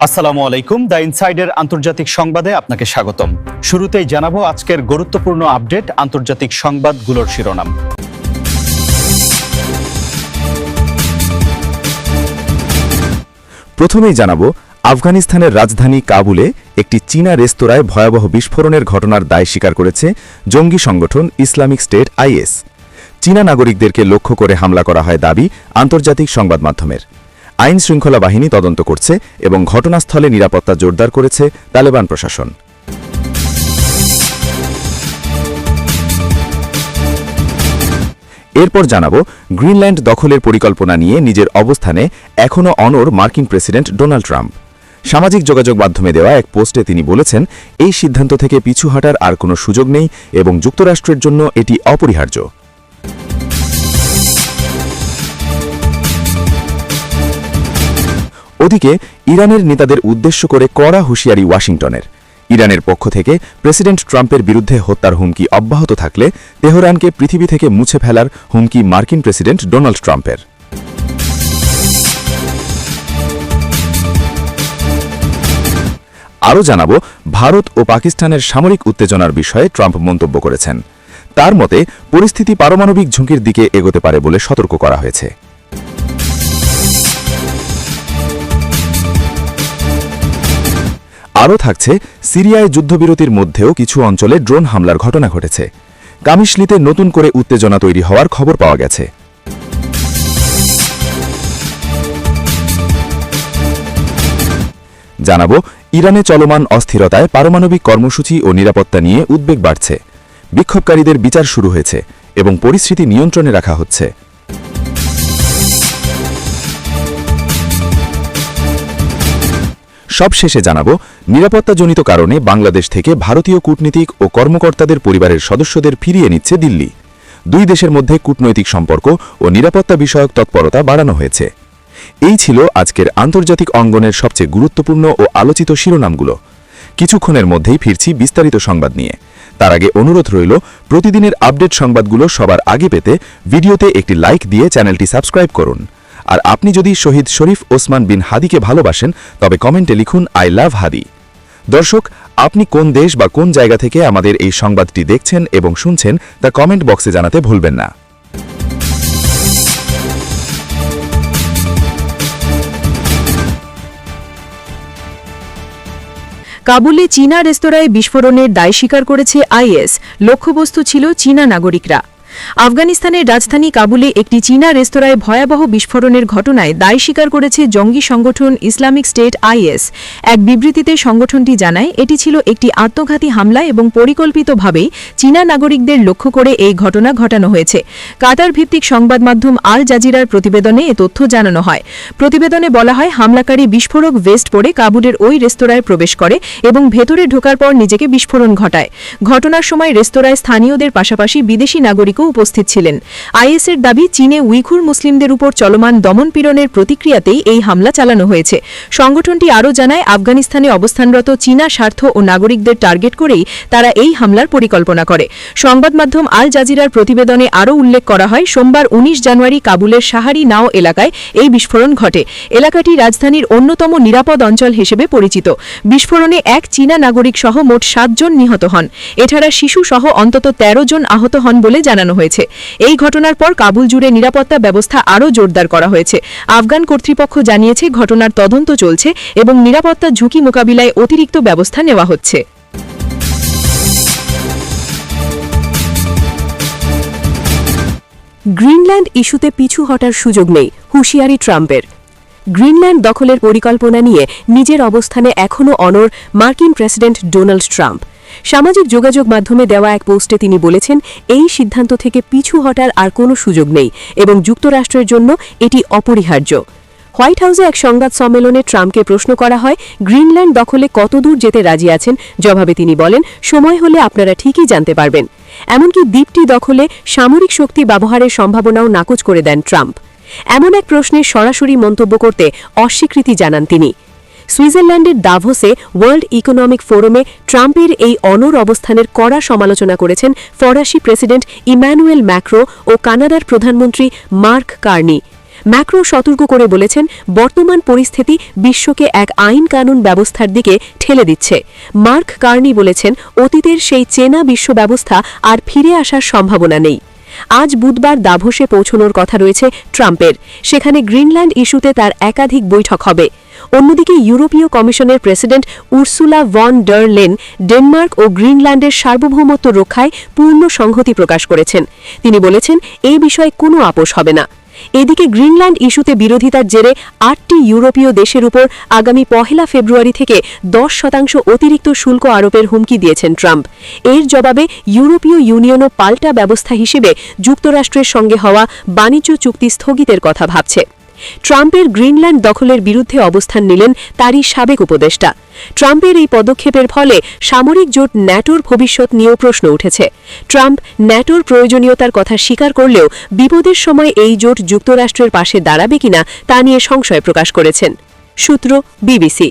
আসসালামু আলাইকুম। দ্য ইনসাইডের আন্তর্জাতিক সংবাদে আপনাকে স্বাগতম। শুরুতেই জানাব আজকের গুরুত্বপূর্ণ আপডেট আন্তর্জাতিক সংবাদগুলোর শিরোনাম। প্রথমেই জানাব, আফগানিস্তানের রাজধানী কাবুলে একটি চীনা রেস্তোরাঁয় ভয়াবহ বিস্ফোরণের ঘটনার দায় স্বীকার করেছে জঙ্গি সংগঠন ইসলামিক স্টেট আইএস। চীনা নাগরিকদেরকে লক্ষ্য করে হামলা করা হয় দাবি আন্তর্জাতিক সংবাদ মাধ্যমের আইন শৃঙ্খলা বাহিনী তদন্ত করছে এবং ঘটনাস্থলে নিরাপত্তা জোরদার করেছে তালেবান প্রশাসন। এরপর জানাব, গ্রিনল্যান্ড দখলের পরিকল্পনা নিয়ে নিজের অবস্থানে এখনও অনর মার্কিন প্রেসিডেন্ট ডোনাল্ড ট্রাম্প। সামাজিক যোগাযোগ মাধ্যমে দেওয়া এক পোস্টে তিনি বলেছেন, এই সিদ্ধান্ত থেকে পিছু হাঁটার আর কোনো সুযোগ নেই এবং যুক্তরাষ্ট্রের জন্য এটি অপরিহার্য। ওদিকে ইরানের নেতাদের উদ্দেশ্য করে কড়া হুঁশিয়ারি ওয়াশিংটনের। ইরানের পক্ষ থেকে প্রেসিডেন্ট ট্রাম্পের বিরুদ্ধে হত্যার হুমকি অব্যাহত থাকলে তেহরানকে পৃথিবী থেকে মুছে ফেলার হুমকি মার্কিন প্রেসিডেন্ট ডোনাল্ড ট্রাম্পের। আরও জানাব, ভারত ও পাকিস্তানের সামরিক উত্তেজনার বিষয়ে ট্রাম্প মন্তব্য করেছেন। তার মতে, পরিস্থিতি পারমাণবিক ঝুঁকির দিকে এগোতে পারে বলে সতর্ক করা হয়েছে। আরও থাকছে, সিরিয়ায় যুদ্ধবিরতির মধ্যেও কিছু অঞ্চলে ড্রোন হামলার ঘটনা ঘটেছে। কামিশলিতে নতুন করে উত্তেজনা তৈরি হওয়ার খবর পাওয়া গেছে। জানাব, ইরানে চলমান অস্থিরতায় পারমাণবিক কর্মসূচি ও নিরাপত্তা নিয়ে উদ্বেগ বাড়ছে। বিক্ষোভকারীদের বিচার শুরু হয়েছে এবং পরিস্থিতি নিয়ন্ত্রণে রাখা হচ্ছে। সবশেষে জানাব, নিরাপত্তাজনিত কারণে বাংলাদেশ থেকে ভারতীয় কূটনীতিক ও কর্মকর্তাদের পরিবারের সদস্যদের ফিরিয়ে নিচ্ছে দিল্লি। দুই দেশের মধ্যে কূটনৈতিক সম্পর্ক ও নিরাপত্তা বিষয়ক তৎপরতা বাড়ানো হয়েছে। এই ছিল আজকের আন্তর্জাতিক অঙ্গনের সবচেয়ে গুরুত্বপূর্ণ ও আলোচিত শিরোনামগুলো। কিছুক্ষণের মধ্যেই ফিরছি বিস্তারিত সংবাদ নিয়ে। তার আগে অনুরোধ রইল, প্রতিদিনের আপডেট সংবাদগুলো সবার আগে পেতে ভিডিওতে একটি লাইক দিয়ে চ্যানেলটি সাবস্ক্রাইব করুন। আর আপনি যদি শহীদ শরীফ ওসমান বিন হাদিকে ভালোবাসেন, তবে কমেন্টে লিখুন, আই লাভ হাদি। দর্শক, আপনি কোন দেশ বা কোন জায়গা থেকে আমাদের এই সংবাদটি দেখছেন এবং শুনছেন, তা কমেন্ট বক্সে জানাতে ভুলবেন না। কাবুলে চীনা রেস্তোরাঁয় বিস্ফোরণের দায় স্বীকার করেছে আইএস। লক্ষ্যবস্তু ছিল চীনা নাগরিকরা। আফগানিস্তানের রাজধানী কাবুলে একটি চীনা রেস্তোরাঁয় ভয়াবহ বিস্ফোরণের ঘটনায় দায় স্বীকার করেছে জঙ্গি সংগঠন ইসলামিক স্টেট আইএস। এক বিবৃতিতে সংগঠনটি জানায়, এটি ছিল একটি আত্মঘাতী হামলা এবং পরিকল্পিতভাবেই চীনা নাগরিকদের লক্ষ্য করে এই ঘটনা ঘটানো হয়েছে। কাতার ভিত্তিক সংবাদ মাধ্যম আল জাজিরার প্রতিবেদনে এ তথ্য জানানো হয়। প্রতিবেদনে বলা হয়, হামলাকারী বিস্ফোরক ভেস্ট পরে কাবুলের ওই রেস্তোরাঁয় প্রবেশ করে এবং ভেতরে ঢোকার পর নিজেকে বিস্ফোরণ ঘটায়। ঘটনার সময় রেস্তোরাঁয় স্থানীয়দের পাশাপাশি বিদেশি নাগরিকও উপস্থিত ছিলেন। আইএসের দাবি, চীনে উইঘুর মুসলিমদের উপর চলমান দমনপীড়নের প্রতিক্রিয়াতেই এই হামলা চালানো হয়েছে। সংগঠনটি আরও জানায়, আফগানিস্তানে অবস্থানরত চীনা স্বার্থ ও নাগরিকদের টার্গেট করেই তারা এই হামলার পরিকল্পনা করে। সংবাদ মাধ্যম আল জাজিরার প্রতিবেদনে আরও উল্লেখ করা হয়, সোমবার ১৯ জানুয়ারি কাবুলের সাহারি নাও এলাকায় এই বিস্ফোরণ ঘটে। এলাকাটি রাজধানীর অন্যতম নিরাপদ অঞ্চল হিসেবে পরিচিত। বিস্ফোরণে এক চীনা নাগরিক সহ মোট সাতজন নিহত হন। এছাড়া শিশু সহ অন্তত ১৩ জন আহত হন বলে জানানো হয়েছে। এই ঘটনার পর কাবুল জুড়ে নিরাপত্তা ব্যবস্থা আরও জোরদার করা হয়েছে। আফগান কর্তৃপক্ষ জানিয়েছে ঘটনার তদন্ত চলছে এবং নিরাপত্তা ঝুঁকি মোকাবিলায় অতিরিক্ত ব্যবস্থা নেওয়া হচ্ছে। গ্রিনল্যান্ড ইস্যুতে পিছু হটার সুযোগ নেই হুঁশিয়ারি ট্রাম্পের। গ্রিনল্যান্ড দখলের পরিকল্পনা নিয়ে নিজের অবস্থানে এখনও অনর মার্কিন প্রেসিডেন্ট ডোনাল্ড ট্রাম্প। সামাজিক যোগাযোগ মাধ্যমে দেওয়া এক পোস্টে তিনি বলেছেন, এই সিদ্ধান্ত থেকে পিছু হটার আর কোনো সুযোগ নেই এবং যুক্তরাষ্ট্রের জন্য এটি অপরিহার্য। হোয়াইট হাউসে এক সংবাদ সম্মেলনে ট্রাম্পকে প্রশ্ন করা হয়, গ্রিনল্যান্ড দখলে কতদূর যেতে রাজি আছেন? জবাবে তিনি বলেন, সময় হলে আপনারা ঠিকই জানতে পারবেন। এমনকি দ্বীপটি দখলে সামরিক শক্তি ব্যবহারের সম্ভাবনাও নাকচ করে দেন ট্রাম্প। এমন এক প্রশ্নে সরাসরি মন্তব্য করতে অস্বীকৃতি জানান তিনি। সুইজারল্যান্ডের দাভোসে ওয়ার্ল্ড ইকোনমিক ফোরামে ট্রাম্পের এই অনর অবস্থানের কড়া সমালোচনা করেছেন ফরাসি প্রেসিডেন্ট ইম্যানুয়েল ম্যাক্রো ও কানাডার প্রধানমন্ত্রী মার্ক কার্নি। ম্যাক্রো সতর্ক করে বলেছেন, বর্তমান পরিস্থিতি বিশ্বকে এক আইন কানুন ব্যবস্থার দিকে ঠেলে দিচ্ছে। মার্ক কার্নি বলেছেন, অতীতের সেই চেনা বিশ্ব ব্যবস্থা আর ফিরে আসার সম্ভাবনা নেই। আজ বুধবার দাভোসে পৌঁছনোর কথা রয়েছে ট্রাম্পের। সেখানে গ্রিনল্যান্ড ইস্যুতে তার একাধিক বৈঠক হবে। অন্যদিকে ইউরোপীয় কমিশনের president Ursula von der Leyen Denmark ও গ্রিনল্যান্ডের সার্বভৌমত্ব রক্ষায় পূর্ণ সংহতি প্রকাশ করেছেন। তিনি বলেছেন এই বিষয়ে কোনো আপোষ হবে না। এদিকে গ্রিনল্যান্ড ইস্যুতে বিরোধিতার জেরে আটটি ইউরোপীয় দেশের উপর আগামী পহেলা ফেব্রুয়ারি থেকে দশ শতাংশ অতিরিক্ত শুল্ক আরোপের হুমকি দিয়েছেন ট্রাম্প। এর জবাবে ইউরোপীয় ইউনিয়নও পাল্টা ব্যবস্থা হিসেবে যুক্তরাষ্ট্রের সঙ্গে হওয়া বাণিজ্য চুক্তি স্থগিতের কথা ভাবছে। ট্রাম্পের গ্রিনল্যান্ড দখলের বিরুদ্ধে অবস্থান নিলেন তারই সাবেক উপদেষ্টা। ট্রাম্পের এই পদক্ষেপের ফলে সামরিক জোট ন্যাটোর ভবিষ্যৎ নিয়েও প্রশ্ন উঠেছে। ট্রাম্প ন্যাটোর প্রয়োজনীয়তার কথা স্বীকার করলেও বিপদের সময় এই জোট যুক্তরাষ্ট্রের পাশে দাঁড়াবে কিনা তা নিয়ে সংশয় প্রকাশ করেছেন। সূত্র, বিবিসি।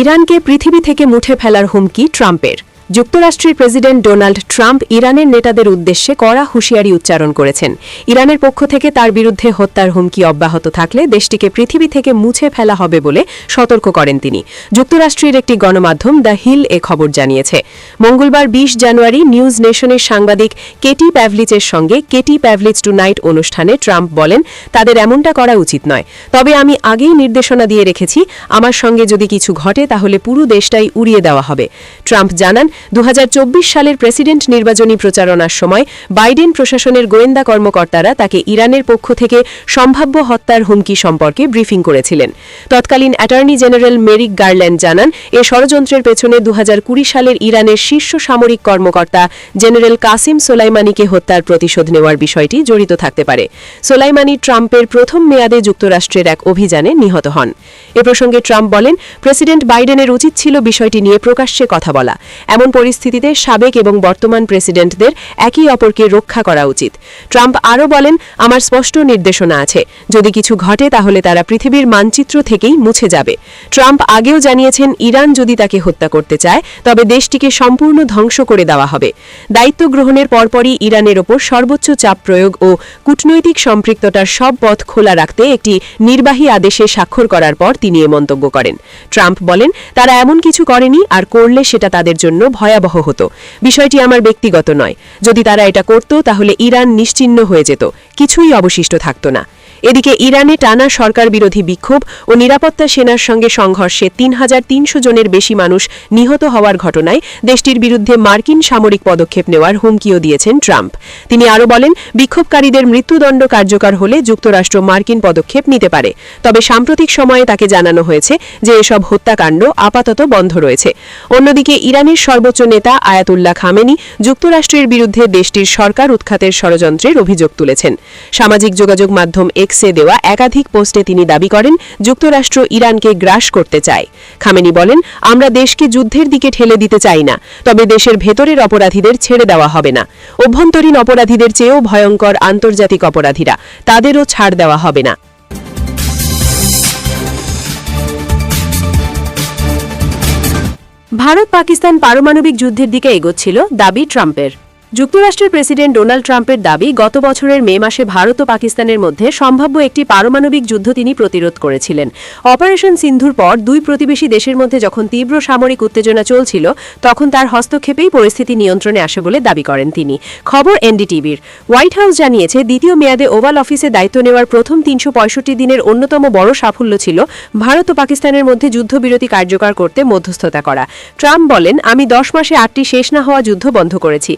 ইরানকে পৃথিবী থেকে মুঠে ফেলার হুমকি ট্রাম্পের। যুক্তরাষ্ট্রের প্রেসিডেন্ট ডোনাল্ড ট্রাম্প ইরানের নেতাদের উদ্দেশ্যে কড়া হুঁশিয়ারি উচ্চারণ করেছেন। ইরানের পক্ষ থেকে তার বিরুদ্ধে হত্যার হুমকি অব্যাহত থাকলে দেশটিকে পৃথিবী থেকে মুছে ফেলা হবে বলে সতর্ক করেন তিনি। যুক্তরাষ্ট্রের একটি গণমাধ্যম দ্য হিল এ খবর জানিয়েছে। মঙ্গলবার ২০ জানুয়ারি নিউজ নেশনের সাংবাদিক কেটি প্যাভলিচের সঙ্গে কেটি প্যাভলিচ টু নাইট অনুষ্ঠানে ট্রাম্প বলেন, তাদের এমনটা করা উচিত নয়। তবে আমি আগেই নির্দেশনা দিয়ে রেখেছি, আমার সঙ্গে যদি কিছু ঘটে তাহলে পুরো দেশটাই উড়িয়ে দেওয়া হবে। ট্রাম্প জানান দু হাজার চব্বিশ সালের প্রেসিডেন্ট নির্বাচনী প্রচারণার সময় বাইডেন প্রশাসনের গোয়েন্দা কর্মকর্তারা তাকে ইরানের পক্ষ থেকে সম্ভাব্য হত্যার হুমকি সম্পর্কে ব্রিফিং করেছিলেন। তৎকালীন অ্যাটর্নি জেনারেল মেরিক গার্ল্যান্ড জানান, এ ষড়যন্ত্রের পেছনে দু হাজার কুড়ি সালের ইরানের শীর্ষ সামরিক কর্মকর্তা জেনারেল কাসিম সোলাইমানিকে হত্যার প্রতিশোধ নেওয়ার বিষয়টি জড়িত থাকতে পারে। সোলাইমানি ট্রাম্পের প্রথম মেয়াদে যুক্তরাষ্ট্রের এক অভিযানে নিহত হন। এ প্রসঙ্গে ট্রাম্প বলেন, প্রেসিডেন্ট বাইডেনের উচিত ছিল বিষয়টি নিয়ে প্রকাশ্যে কথা বলা। এমন পরিস্থিতিতে সাবেক এবং বর্তমান প্রেসিডেন্টদের একই অপরকে রক্ষা করা উচিত। ট্রাম্প আরও বলেন, আমার স্পষ্ট নির্দেশনা আছে। যদি কিছু ঘটে, তাহলে তারা পৃথিবীর মানচিত্র থেকেই মুছে যাবে। ট্রাম্প আগেও জানিয়েছেন, ইরান যদি তাকে হত্যা করতে চায়, তবে দেশটিকে সম্পূর্ণ ধ্বংস করে দেওয়া হবে। দায়িত্ব গ্রহণের পরপরই ইরানের ওপর সর্বোচ্চ চাপ প্রয়োগ ও কূটনৈতিক সম্পৃক্ততার সব পথ খোলা রাখতে একটি নির্বাহী আদেশে স্বাক্ষর করার পর তিনি এ মন্তব্য করেন। ট্রাম্প বলেন, তারা এমন কিছু করেনি, আর করলে সেটা তাদের জন্য ভয়াবহ হতো। বিষয়টি আমার ব্যক্তিগত নয়। যদি তারা এটা করত, তাহলে ইরান নিশ্চিহ্ন হয়ে যেত। কিছুই অবশিষ্ট থাকত না। এদিকে ইরানে টানা সরকার বিরোধী বিক্ষোভ ও নিরাপত্তা সেনার সঙ্গে সংঘর্ষে তিন হাজার তিনশো জনের বেশি মানুষ নিহত হওয়ার ঘটনায় দেশটির বিরুদ্ধে মার্কিন সামরিক পদক্ষেপ নেওয়ার হুমকিও দিয়েছেন ট্রাম্প। তিনি আরও বলেন, বিক্ষোভকারীদের মৃত্যুদণ্ড কার্যকর হলে যুক্তরাষ্ট্র মার্কিন পদক্ষেপ নিতে পারে। তবে সাম্প্রতিক সময়ে তাকে জানানো হয়েছে যে এসব হত্যাকাণ্ড আপাতত বন্ধ রয়েছে। অন্যদিকে ইরানের সর্বোচ্চ নেতা আয়াতুল্লাহ খামেনি যুক্তরাষ্ট্রের বিরুদ্ধে দেশটির সরকার উৎখাতের ষড়যন্ত্রের অভিযোগ তুলেছেন। সামাজিক যোগাযোগ মাধ্যম এক্সে দেওয়া একাধিক পোস্টে তিনি দাবি করেন, যুক্তরাষ্ট্র ইরানকে গ্রাস করতে চায়। খামেনি বলেন, আমরা দেশকে যুদ্ধের দিকে ঠেলে দিতে চাই না, তবে দেশের ভেতরের অপরাধীদের ছেড়ে দেওয়া হবে না। অভ্যন্তরীণ অপরাধীদের চেয়েও ভয়ঙ্কর আন্তর্জাতিক অপরাধীরা, তাদেরও ছাড় দেওয়া হবে না। ভারত পাকিস্তান পারমাণবিক যুদ্ধের দিকে এগোচ্ছিল দাবি ট্রাম্পের। যুক্তরাষ্ট্রের প্রেসিডেন্ট ডোনাল্ড ট্রাম্পের দাবি, গত বছরের মে মাসে ভারত ও পাকিস্তানের মধ্যে সম্ভাব্য একটি পারমাণবিক যুদ্ধ তিনি প্রতিরোধ করেছিলেন। অপারেশন সিন্ধুর পর দুই প্রতিবেশী দেশের মধ্যে যখন তীব্র সামরিক উত্তেজনা চলছিল, তখন তার হস্তক্ষেপেই পরিস্থিতি নিয়ন্ত্রণে আসে বলে দাবি করেন তিনি। খবর এনডিটিভির। হোয়াইট হাউস জানিয়েছে, দ্বিতীয় মেয়াদে ওভাল অফিসে দায়িত্ব নেওয়ার প্রথম তিনশো পঁয়ষট্টি দিনের অন্যতম বড় সাফল্য ছিল ভারত ও পাকিস্তানের মধ্যে যুদ্ধবিরতি কার্যকর করতে মধ্যস্থতা করা। ট্রাম্প বলেন, আমি দশ মাসে আটটি শেষ না হওয়া যুদ্ধ বন্ধ করেছি।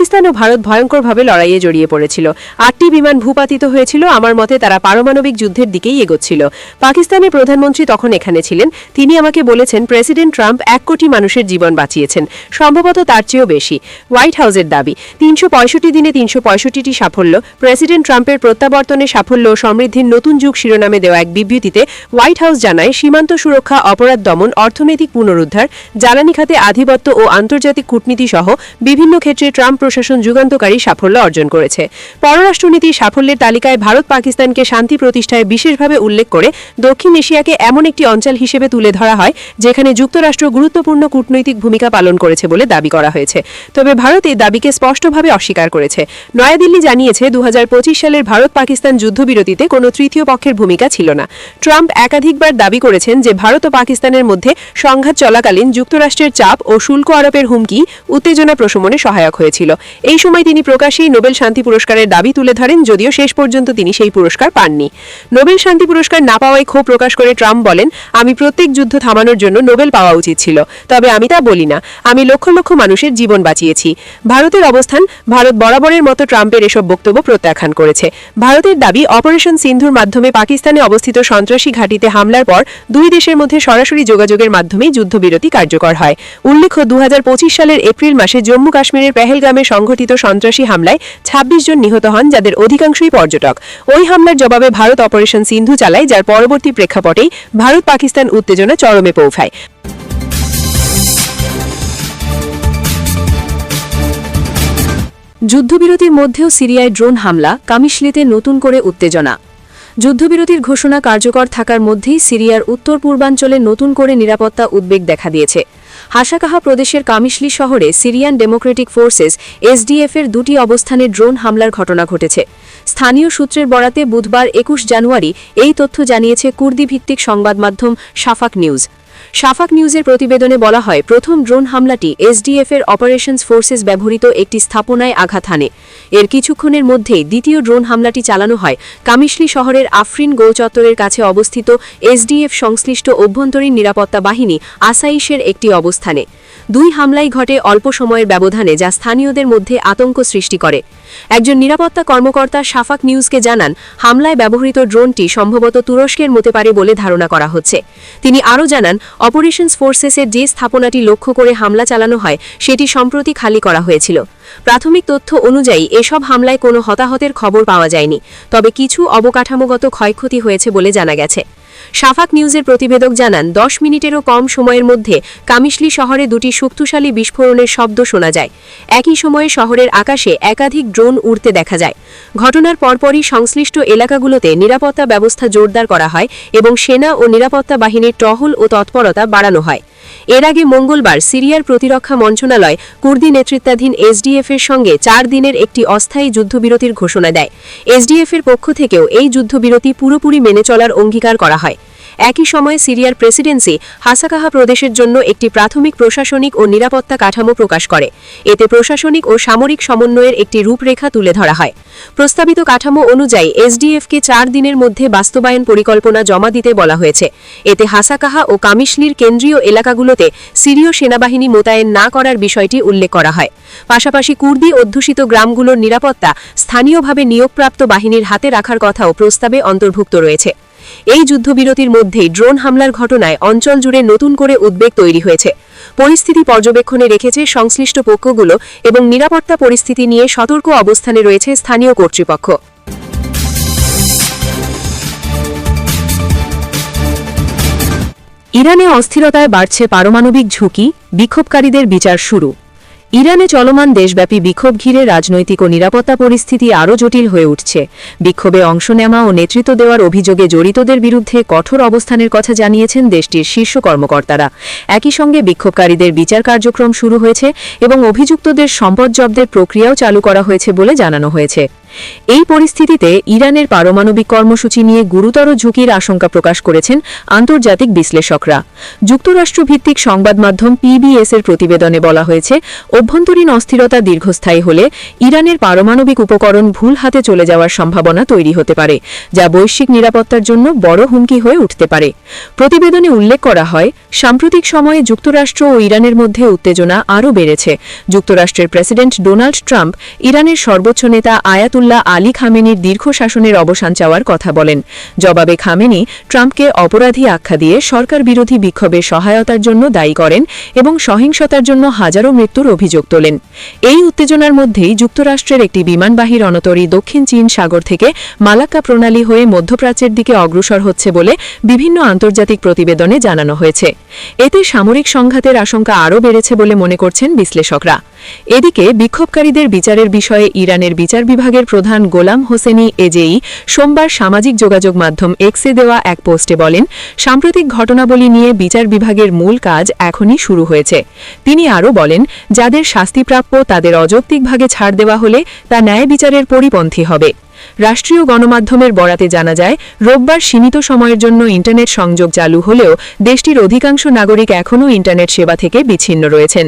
পাকিস্তান ও ভারত ভয়ঙ্করভাবে লড়াইয়ে জড়িয়ে পড়েছিল। আটটি বিমান ভূপাতিত হয়েছিল। আমার মতে তারা পারমাণবিক যুদ্ধের দিকেই এগোচ্ছিল। পাকিস্তানের প্রধানমন্ত্রী তখন এখানে ছিলেন। তিনি আমাকে বলেছেন, প্রেসিডেন্ট ট্রাম্প এক কোটি মানুষের জীবন বাঁচিয়েছেন। সম্ভবত তার চেয়েও বেশি। হোয়াইট হাউসের দাবি, তিনশো পঁয়ষট্টি দিনে তিনশো পঁয়ষট্টিটি সাফল্য, প্রেসিডেন্ট ট্রাম্পের প্রত্যাবর্তনে সাফল্য সমৃদ্ধির নতুন যুগ শিরোনামে দেওয়া এক বিবৃতিতে হোয়াইট হাউস জানায়, সীমান্ত সুরক্ষা, অপরাধ দমন, অর্থনৈতিক পুনরুদ্ধার, জ্বালানি খাতে আধিপত্য ও আন্তর্জাতিক কূটনীতি সহ বিভিন্ন ক্ষেত্রে ট্রাম্প প্রশাসন যুগান্তকারী সাফল্য অর্জন করেছে। পররাষ্ট্রনীতির সাফল্যের তালিকায় ভারত পাকিস্তানকে শান্তি প্রতিষ্ঠায় বিশেষভাবে উল্লেখ করে দক্ষিণ এশিয়াকে এমন একটি অঞ্চল হিসেবে তুলে ধরা হয়, যেখানে যুক্তরাষ্ট্র গুরুত্বপূর্ণ কূটনৈতিক ভূমিকা পালন করেছে বলে দাবি করা হয়েছে। তবে ভারত এই দাবিকে স্পষ্টভাবে অস্বীকার করেছে। নয়াদিল্লি জানিয়েছে দু হাজার পঁচিশ সালের ভারত পাকিস্তান যুদ্ধবিরতিতে কোনো তৃতীয় পক্ষের ভূমিকা ছিল না। ট্রাম্প একাধিকবার দাবি করেছেন যে ভারত ও পাকিস্তানের মধ্যে সংঘাত চলাকালীন যুক্তরাষ্ট্রের চাপ ও শুল্ক আরোপের হুমকি, উত্তেজনা প্রশমনে সহায়ক হয়েছিল। এই সময় তিনি প্রকাশ্যেই নোবেল শান্তি পুরস্কারের দাবি তুলে ধরেন, যদিও শেষ পর্যন্ত তিনি সেই পুরস্কার পাননি। নোবেল শান্তি পুরস্কার না পাওয়ায় ক্ষোভ প্রকাশ করে ট্রাম্প বলেন, আমি প্রত্যেক যুদ্ধ থামানোর জন্য নোবেল পাওয়া উচিত ছিল, তবে আমি তা বলি না। আমি লক্ষ লক্ষ মানুষের জীবন বাঁচিয়েছি। ভারতের অবস্থান, ভারত বরাবরের মতো ট্রাম্পের এসব বক্তব্য প্রত্যাখ্যান করেছে। ভারতের দাবি, অপারেশন সিন্ধুর মাধ্যমে পাকিস্তানে অবস্থিত সন্ত্রাসী ঘাঁটিতে হামলার পর দুই দেশের মধ্যে সরাসরি যোগাযোগের মাধ্যমেই যুদ্ধবিরতি কার্যকর হয়। উল্লেখ্য দু হাজার পঁচিশ সালের এপ্রিল মাসে জম্মু কাশ্মীরের পেহেলগামে সংঘটিত সন্ত্রাসী হামলায় ২৬ জন নিহত হন যাদের অধিকাংশই পর্যটক। ওই হামলার জবাবে ভারত অপারেশন সিন্ধু চালায়, যার পরবর্তী প্রেক্ষাপটেই ভারত পাকিস্তান উত্তেজনা চরমে পৌঁছায়। যুদ্ধবিরতির মধ্যেও সিরিয়ায় ড্রোন হামলা, কামিশলিতে নতুন করে উত্তেজনা। যুদ্ধবিরতির ঘোষণা কার্যকর থাকার মধ্যেই সিরিয়ার উত্তর পূর্বাঞ্চলে নতুন করে নিরাপত্তা উদ্বেগ দেখা দিয়েছে। হাসাকাহা প্রদেশের কামিশলি শহরে সিরিয়ান ডেমোক্রেটিক ফোর্সেস এসডিএফ এর দুটি অবস্থানে ড্রোন হামলার ঘটনা ঘটেছে। স্থানীয় সূত্রের বরাতে বুধবার একুশ জানুয়ারি এই তথ্য জানিয়েছে কুর্দি ভিত্তিক সংবাদ মাধ্যম শাফাক নিউজ। শাফাক নিউজের প্রতিবেদনে বলা হয়, প্রথম ড্রোন হামলাটি এসডিএফ এর অপারেশনস ফোর্সেস ব্যবহৃত একটি স্থাপনায় আঘাত হানে। এর কিছুক্ষণের মধ্যেই দ্বিতীয় ড্রোন হামলাটি চালানো হয়। কামিশলি শহরের আফরিন গৌচত্বরের কাছে অবস্থিত এসডিএফ সংশ্লিষ্ট অভ্যন্তরীণ নিরাপত্তা বাহিনী আসাইশের একটি অবস্থানে। দুই হামলাই ঘটে অল্প সময়ের ব্যবধানে যা স্থানীয়দের মধ্যে আতঙ্ক সৃষ্টি করে। একজন নিরাপত্তা কর্মকর্তা শাফাক নিউজকে জানান, হামলায় ব্যবহৃত ড্রোনটি সম্ভবত তুরস্কের মতে পারে বলে ধারণা করা হচ্ছে। তিনি আরও জানান, অপারেশনস ফোর্সেসের যে স্থাপনাটি লক্ষ্য করে হামলা চালানো হয়, সেটি সম্প্রতি খালি করা হয়েছিল। প্রাথমিক তথ্য অনুযায়ী, এসব হামলায় কোনো হতাহতের খবর পাওয়া যায়নি, তবে কিছু অবকাঠামোগত ক্ষয়ক্ষতি হয়েছে বলে জানা গেছে। সাফাক নিউজের প্রতিবেদক জানান, দশ মিনিটেরও কম সময়ের মধ্যে কামিশলি শহরে দুটি শক্তিশালী বিস্ফোরণের শব্দ শোনা যায়। একই সময়ে শহরের আকাশে একাধিক ড্রোন উড়তে দেখা যায়। ঘটনার পরপরই সংশ্লিষ্ট এলাকাগুলোতে নিরাপত্তা ব্যবস্থা জোরদার করা হয় এবং সেনা ও নিরাপত্তা বাহিনীর টহল ও তৎপরতা বাড়ানো হয়। এর আগে মঙ্গলবার সিরিয়ার প্রতিরক্ষা মন্ত্রণালয় কুর্দি নেতৃত্বাধীন এসডিএফ এর সঙ্গে চার দিনের একটি অস্থায়ী যুদ্ধবিরতির ঘোষণা দেয়। এসডিএফ এর পক্ষ থেকেও এই যুদ্ধবিরতি পুরোপুরি মেনে চলার অঙ্গীকার করা হয়। একই সময়ে সিরিয়ার প্রেসিডেন্সি হাসাকাহা প্রদেশের জন্য একটি প্রাথমিক প্রশাসনিক ও নিরাপত্তা কাঠামো প্রকাশ করে। এতে প্রশাসনিক ও সামরিক সমন্বয়ের একটি রূপরেখা তুলে ধরা হয়। প্রস্তাবিত কাঠামো অনুযায়ী এসডিএফকে চার দিনের মধ্যে বাস্তবায়ন পরিকল্পনা জমা দিতে বলা হয়েছে। এতে হাসাকাহা ও কামিশলির কেন্দ্রীয় এলাকাগুলোতে সিরীয় সেনাবাহিনী মোতায়েন না করার বিষয়টি উল্লেখ করা হয়। পাশাপাশি কুর্দি অধ্যুষিত গ্রামগুলোর নিরাপত্তা স্থানীয়ভাবে নিয়োগপ্রাপ্ত বাহিনীর হাতে রাখার কথাও প্রস্তাবে অন্তর্ভুক্ত রয়েছে। এই যুদ্ধবিরতির মধ্যেই ড্রোন হামলার ঘটনায় অঞ্চল জুড়ে নতুন করে উদ্বেগ তৈরি হয়েছে। পরিস্থিতি পর্যবেক্ষণে রেখেছে সংশ্লিষ্ট পক্ষগুলো এবং নিরাপত্তা পরিস্থিতি নিয়ে সতর্ক অবস্থানে রয়েছে স্থানীয় কর্তৃপক্ষ। ইরানে অস্থিরতায় বাড়ছে পারমাণবিক ঝুঁকি, বিক্ষোভকারীদের বিচার শুরু। ইরানে চলমান দেশব্যাপী বিক্ষোভ ঘিরে রাজনৈতিক ও নিরাপত্তা পরিস্থিতি আরও জটিল হয়ে উঠছে। বিক্ষোভে অংশ নেওয়া ও নেতৃত্ব দেওয়ার অভিযোগে জড়িতদের বিরুদ্ধে কঠোর অবস্থানের কথা জানিয়েছেন দেশটির শীর্ষ কর্মকর্তারা। একই সঙ্গে বিক্ষোভকারীদের বিচার কার্যক্রম শুরু হয়েছে এবং অভিযুক্তদের সম্পদ জব্দের প্রক্রিয়াও চালু করা হয়েছে বলে জানানো হয়েছে। এই পরিস্থিতিতে ইরানের পারমাণবিক কর্মসূচি নিয়ে গুরুতর ঝুঁকির আশঙ্কা প্রকাশ করেছেন আন্তর্জাতিক বিশ্লেষকরা। যুক্তরাষ্ট্রভিত্তিক সংবাদ মাধ্যম পিবিএস এর প্রতিবেদনে বলা হয়েছে, অভ্যন্তরীণ অস্থিরতা দীর্ঘস্থায়ী হলে ইরানের পারমাণবিক উপকরণ ভুল হাতে চলে যাওয়ার সম্ভাবনা তৈরি হতে পারে, যা বৈশ্বিক নিরাপত্তার জন্য বড় হুমকি হয়ে উঠতে পারে। প্রতিবেদনে উল্লেখ করা হয়, সাম্প্রতিক সময়ে যুক্তরাষ্ট্র ও ইরানের মধ্যে উত্তেজনা আরও বেড়েছে। যুক্তরাষ্ট্রের প্রেসিডেন্ট ডোনাল্ড ট্রাম্প ইরানের সর্বোচ্চ নেতা আয়াতুল্লাহ আলী খামেনির দীর্ঘ শাসনের অবসান চাওয়ার কথা বলেন। জবাবে খামেনি ট্রাম্পকে অপরাধী আখ্যা দিয়ে সরকার বিরোধী বিক্ষোভে সহায়তার জন্য দায়ী করেন এবং সহিংসতার জন্য হাজারো মৃত্যুর অভিযোগ তোলেন। এই উত্তেজনার মধ্যেই যুক্তরাষ্ট্রের একটি বিমানবাহী রণতরী দক্ষিণ চীন সাগর থেকে মালাক্কা প্রণালী হয়ে মধ্যপ্রাচ্যের দিকে অগ্রসর হচ্ছে বলে বিভিন্ন আন্তর্জাতিক প্রতিবেদনে জানানো হয়েছে। এতে সামরিক সংঘাতের আশঙ্কা আরও বেড়েছে বলে মনে করছেন বিশ্লেষকরা। এদিকে বিক্ষোভকারীদের বিচারের বিষয়ে ইরানের বিচার বিভাগের প্রধান গোলাম হোসেনি এজেই সোমবার সামাজিক যোগাযোগ মাধ্যম এক্সে দেওয়া এক পোস্টে বলেন, সাম্প্রতিক ঘটনাবলী নিয়ে বিচার বিভাগের মূল কাজ এখনই শুরু হয়েছে। তিনি আরও বলেন, যাদের শাস্তিপ্রাপ্য তাদের অযৌক্তিকভাবে ছাড় দেওয়া হলে তা ন্যায় বিচারের পরিপন্থী হবে। রাষ্ট্রীয় গণমাধ্যমের বরাতে জানা যায়, রোববার সীমিত সময়ের জন্য ইন্টারনেট সংযোগ চালু হলেও দেশটির অধিকাংশ নাগরিক এখনও ইন্টারনেট সেবা থেকে বিচ্ছিন্ন রয়েছেন।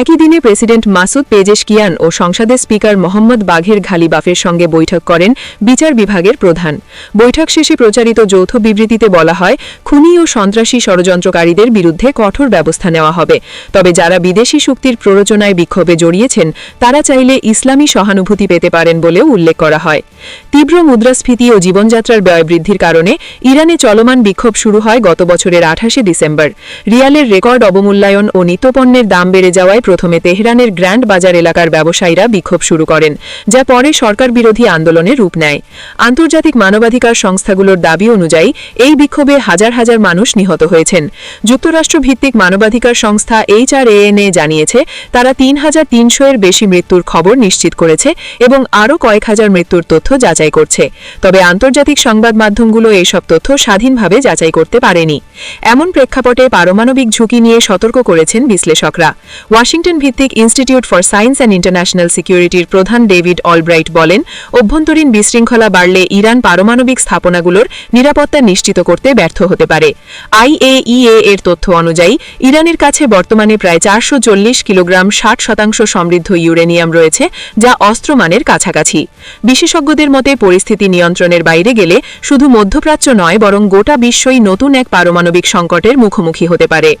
একই দিনে প্রেসিডেন্ট মাসুদ পেজেশকিয়ান ও সংসদের স্পিকার মোহাম্মদ বাঘের ঘালিবাফের সঙ্গে বৈঠক করেন বিচার বিভাগের প্রধান। বৈঠক শেষে প্রচারিত যৌথ বিবৃতিতে বলা হয়, খুনি ও সন্ত্রাসী ষড়যন্ত্রকারীদের বিরুদ্ধে কঠোর ব্যবস্থা নেওয়া হবে। তবে যারা বিদেশি শক্তির প্ররোচনায় বিক্ষোভে জড়িয়েছেন, তারা চাইলে ইসলামী সহানুভূতি পেতে পারেন বলেও উল্লেখ করা হয়। তীব্র মুদ্রাস্ফীতি ও জীবনযাত্রার ব্যয় বৃদ্ধির কারণে ইরানে চলমান বিক্ষোভ শুরু হয় গত বছরের আঠাশে ডিসেম্বর। রিয়ালের রেকর্ড অবমূল্যায়ন ও নিত্যপণ্যের দাম বেড়ে যাওয়ায় প্রথমে তেহরানের গ্র্যান্ড বাজার এলাকার ব্যবসায়ীরা বিক্ষোভ শুরু করেন, যা পরে সরকার বিরোধী আন্দোলনে রূপ নেয়। আন্তর্জাতিক মানবাধিকার সংস্থাগুলোর দাবি অনুযায়ী এই বিক্ষোভে হাজার হাজার মানুষ নিহত হয়েছেন। যুক্তরাষ্ট্র ভিত্তিক মানবাধিকার সংস্থা এইচআরএএনএ জানিয়েছে, তারা তিন হাজার তিনশো এর বেশি মৃত্যুর খবর নিশ্চিত করেছে এবং আরও কয়েক হাজার মৃত্যুর তথ্য যাচাই করছে। তবে আন্তর্জাতিক সংবাদ মাধ্যমগুলো এইসব তথ্য স্বাধীনভাবে যাচাই করতে পারেনি। এমন প্রেক্ষাপটে পারমাণবিক ঝুঁকি নিয়ে সতর্ক করেছেন বিশ্লেষকরা। ওয়াশিংটন ভিত্তিক institute for science and international সিকিউরিটির প্রধান ডেভিড অলব্রাইট বলেন, অভ্যন্তরীণ বিশৃঙ্খলা বাড়লে ইরান পারমাণবিক স্থাপনাগুলোর নিরাপত্তা নিশ্চিত করতে ব্যর্থ হতে পারে। আইএইএ এর তথ্য অনুযায়ী, ইরানের কাছে বর্তমানে প্রায় চারশো চল্লিশ কিলোগ্রাম ষাট শতাংশ সমৃদ্ধ ইউরেনিয়াম রয়েছে, যা অস্ত্রমানের কাছাকাছি। বিশেষজ্ঞদের মতে পরিস্থিতি নিয়ন্ত্রণের বাইরে গেলে শুধু মধ্যপ্রাচ্য নয়, বরং গোটা বিশ্বই নতুন এক পারমাণবিক সংকটের মুখোমুখি হতে পারে।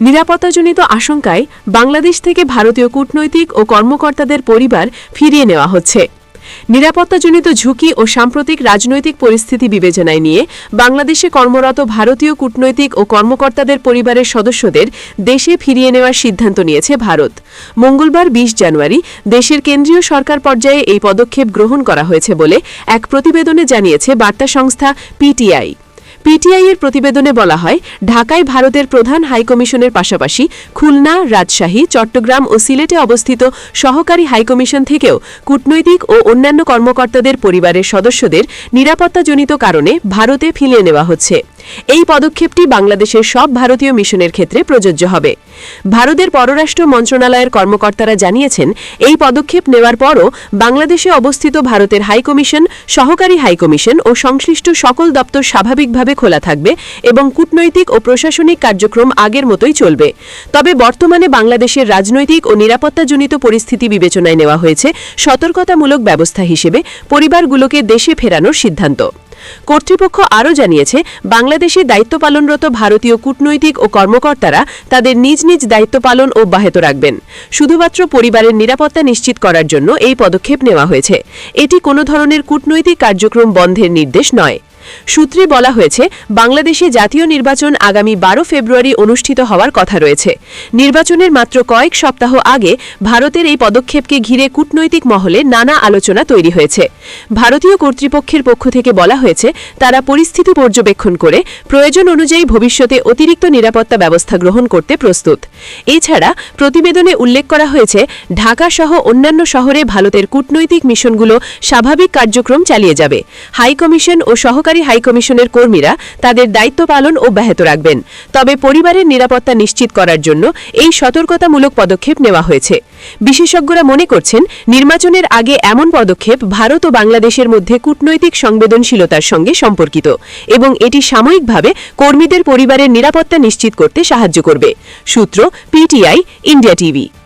নিরাপত্তাজনিত আশঙ্কায় বাংলাদেশ থেকে ভারতীয় কূটনৈতিক ও কর্মকর্তাদের পরিবার ফিরিয়ে নেওয়া হচ্ছে। নিরাপত্তাজনিত ঝুঁকি ও সাম্প্রতিক রাজনৈতিক পরিস্থিতি বিবেচনায় নিয়ে বাংলাদেশে কর্মরত ভারতীয় কূটনৈতিক ও কর্মকর্তাদের পরিবারের সদস্যদের দেশে ফিরিয়ে নেওয়ার সিদ্ধান্ত নিয়েছে ভারত। মঙ্গলবার ২০ জানুয়ারি দেশের কেন্দ্রীয় সরকার পর্যায়ে এই পদক্ষেপ গ্রহণ করা হয়েছে বলে এক প্রতিবেদনে জানিয়েছে বার্তা সংস্থা পিটিআই পিটিআই এর প্রতিবেদনে বলা হয়, ঢাকায় ভারতের প্রধান হাইকমিশনের পাশাপাশি খুলনা, রাজশাহী, চট্টগ্রাম ও সিলেটে অবস্থিত সহকারী হাইকমিশন থেকেও কূটনৈতিক ও অন্যান্য কর্মকর্তাদের পরিবারের সদস্যদের নিরাপত্তাজনিত কারণে ভারতে ফিরিয়ে নেওয়া হচ্ছে। এই পদক্ষেপটি বাংলাদেশের সব ভারতীয় মিশনের ক্ষেত্রে প্রযোজ্য হবে। ভারতের পররাষ্ট্র মন্ত্রণালয়ের কর্মকর্তারা জানিয়েছেন, এই পদক্ষেপ নেওয়ার পরও বাংলাদেশে অবস্থিত ভারতের হাইকমিশন সহকারী হাইকমিশন ও সংশ্লিষ্ট সকল দপ্তর স্বাভাবিকভাবে খোলা থাকবে এবং কূটনৈতিক ও প্রশাসনিক কার্যক্রম আগের মতোই চলবে। তবে বর্তমানে বাংলাদেশের রাজনৈতিক ও নিরাপত্তাজনিত পরিস্থিতি বিবেচনায় নেওয়া হয়েছে সতর্কতামূলক ব্যবস্থা হিসেবে পরিবারগুলোকে দেশে ফেরানোর সিদ্ধান্ত। কর্তৃপক্ষ আরও জানিয়েছে, বাংলাদেশে দায়িত্ব পালনরত ভারতীয় কূটনৈতিক ও কর্মকর্তারা তাদের নিজ নিজ দায়িত্ব পালন অব্যাহত রাখবেন। শুধুমাত্র পরিবারের নিরাপত্তা নিশ্চিত করার জন্য এই পদক্ষেপ নেওয়া হয়েছে। এটি কোনো ধরনের কূটনৈতিক কার্যক্রম বন্ধের নির্দেশ নয়। সূত্রে বলা হয়েছে, বাংলাদেশে জাতীয় নির্বাচন আগামী বারো ফেব্রুয়ারি অনুষ্ঠিত হওয়ার কথা রয়েছে। নির্বাচনের মাত্র কয়েক সপ্তাহ আগে ভারতের এই পদক্ষেপকে ঘিরে কূটনৈতিক মহলে নানা আলোচনা তৈরি হয়েছে। ভারতীয় কর্তৃপক্ষের পক্ষ থেকে বলা হয়েছে, তারা পরিস্থিতি পর্যবেক্ষণ করে প্রয়োজন অনুযায়ী ভবিষ্যতে অতিরিক্ত নিরাপত্তা ব্যবস্থা গ্রহণ করতে প্রস্তুত। এছাড়া প্রতিবেদনে উল্লেখ করা হয়েছে, ঢাকা সহ অন্যান্য শহরে ভারতের কূটনৈতিক মিশনগুলো স্বাভাবিক কার্যক্রম চালিয়ে যাবে। হাইকমিশন ও সহকারী হাইকমিশনের কর্মীরা তাদের দায়িত্ব পালন অব্যাহত রাখবেন। তবে পরিবারের নিরাপত্তা নিশ্চিত করার জন্য এই সতর্কতামূলক পদক্ষেপ নেওয়া হয়েছে। বিশেষজ্ঞরা মনে করছেন, নির্বাচনের আগে এমন পদক্ষেপ ভারত ও বাংলাদেশের মধ্যে কূটনৈতিক সংবেদনশীলতার সঙ্গে সম্পর্কিত এবং এটি সাময়িকভাবে কর্মীদের পরিবারের নিরাপত্তা নিশ্চিত করতে সাহায্য করবে। সূত্র, পিটিআই, ইন্ডিয়া টিভি।